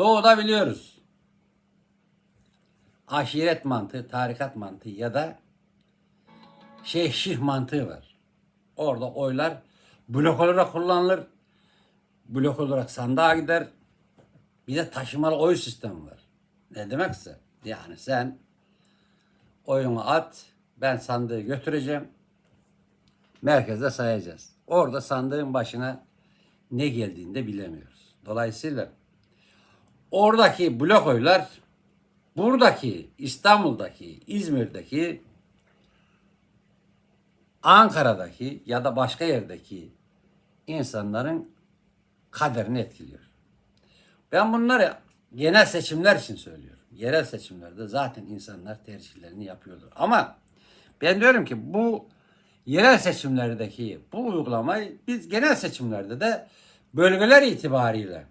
Doğuda biliyoruz. Aşiret mantığı, tarikat mantığı ya da şeyh mantığı var. Orada oylar blok olarak kullanılır. Blok olarak sandığa gider. Bir de taşımalı oy sistemi var. Ne demekse? Yani sen oyunu at, ben sandığı götüreceğim. Merkezde sayacağız. Orada sandığın başına ne geldiğini de bilemiyoruz. Dolayısıyla oradaki blok oylar buradaki İstanbul'daki, İzmir'deki, Ankara'daki ya da başka yerdeki insanların kaderini etkiliyor. Ben bunları genel seçimler için söylüyorum. Yerel seçimlerde zaten insanlar tercihlerini yapıyordur. Ama ben diyorum ki bu yerel seçimlerdeki bu uygulamayı biz genel seçimlerde de bölgeler itibariyle